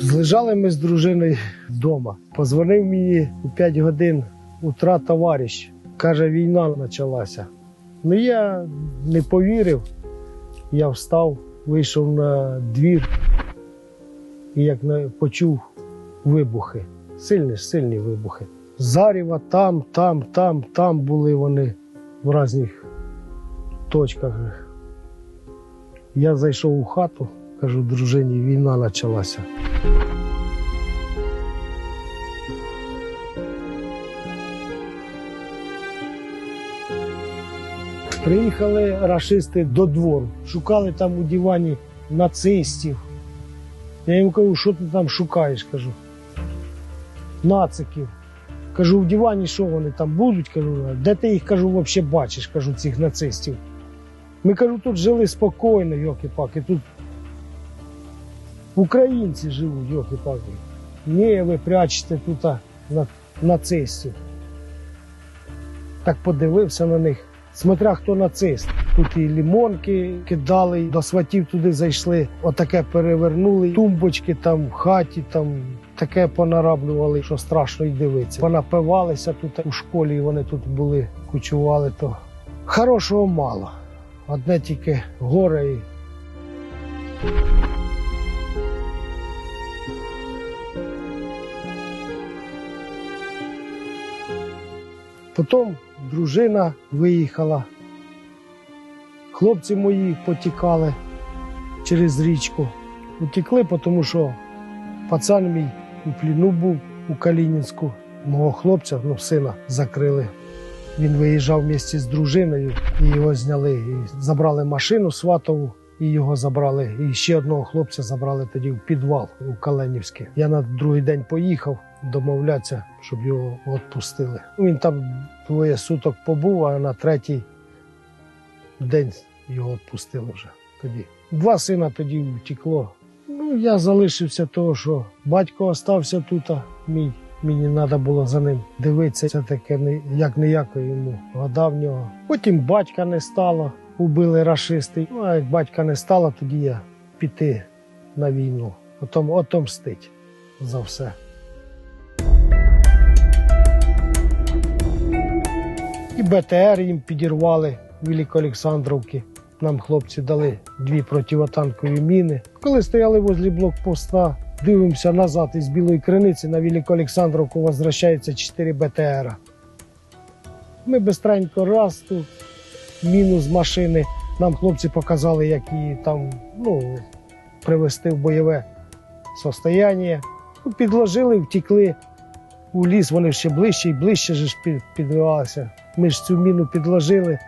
Злежали ми з дружиною вдома. Позвонив мені у 5 годин утра товариш. Каже, війна почалася. Ну я не повірив. Я встав, вийшов на двір і як почув вибухи. Сильні, сильні вибухи. Заріва там, там, там, там були вони в різних точках. Я зайшов у хату, кажу, дружині, війна почалася. Приїхали рашисти до двору, шукали там у дивані нацистів. Я їм кажу, що ти там шукаєш? кажу. Нациків. Кажу, в дивані що вони там будуть? Кажу, де ти їх кажу, взагалі бачиш, кажу, цих нацистів. Ми кажу, тут жили спокійно, йоки-паки. Тут українці живуть, йоки-паки. Ні, ви прячете тут на, нацистів. Так подивився на них. Смотря хто нацист. Тут і лімонки кидали, до сватів туди зайшли, отаке перевернули, тумбочки там в хаті, там таке понараблювали, що страшно й дивитися. Понапивалися тут у школі, вони тут були, кучували, то хорошого мало. Одне тільки горе і Потім дружина виїхала. Хлопці мої потікали через річку. Утекли, тому що пацан мій у пліну був у Калінінську. Мого хлопця, ну, сина, закрили. Він виїжджав місті з дружиною, і його зняли. І забрали машину сватову, і його забрали. І ще одного хлопця забрали тоді в підвал у Каленівське. Я на другий день поїхав домовлятися, щоб його відпустили. Він там двоє суток побув, а на третій день його відпустили вже тоді. Два сина тоді втекло. Ну, я залишився того, що батько остався тут, а мій. Мені треба було за ним дивитися. Це таке як ніяко йому года в нього. Потім батька не стало, убили рашисти. Ну, а як батька не стало, тоді я піти на війну. Отом, отомстить за все. БТР їм підірвали в Великоолександровці. Нам хлопці дали дві противотанкові міни. Коли стояли возле блокпоста, дивимося назад із білої криниці на Великоолександровку возвращається 4 БТРа. Ми бистренько раз тут, міну з машини. Нам хлопці показали, як її там ну, привести в бойове состояння. Ну, Підложили, втекли у ліс, вони ще ближче і ближче ж під- підбивалися. Ми ж цю міну підложили.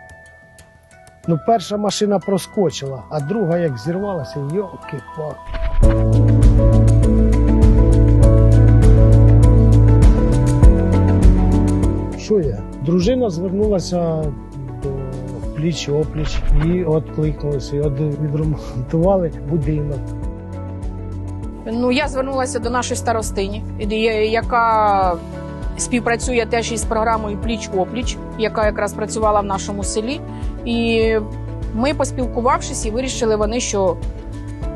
Ну, перша машина проскочила, а друга як зірвалася, йолки пак Що я? Дружина звернулася до пліч опліч і відкликнулися, відремонтували будинок. Ну, я звернулася до нашої старостині, яка співпрацює теж із програмою Пліч опліч, яка якраз працювала в нашому селі. І ми, поспілкувавшись, і вирішили вони, що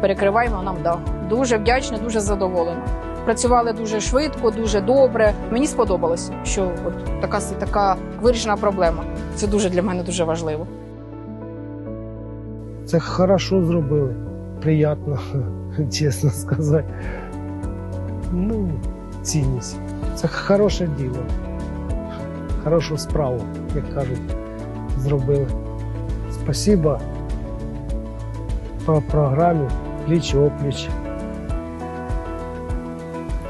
перекриваємо нам дах. Дуже вдячна, дуже задоволена. Працювали дуже швидко, дуже добре. Мені сподобалося, що от така така вирішена проблема. Це дуже для мене дуже важливо. Це хорошо зробили. Приятно, чесно сказати. Ну, цінність. Це хороше діло. Хорошу справу, як кажуть, зробили. Спасибо по програмі пліч опліч.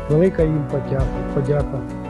Велика їм подяка. подяка.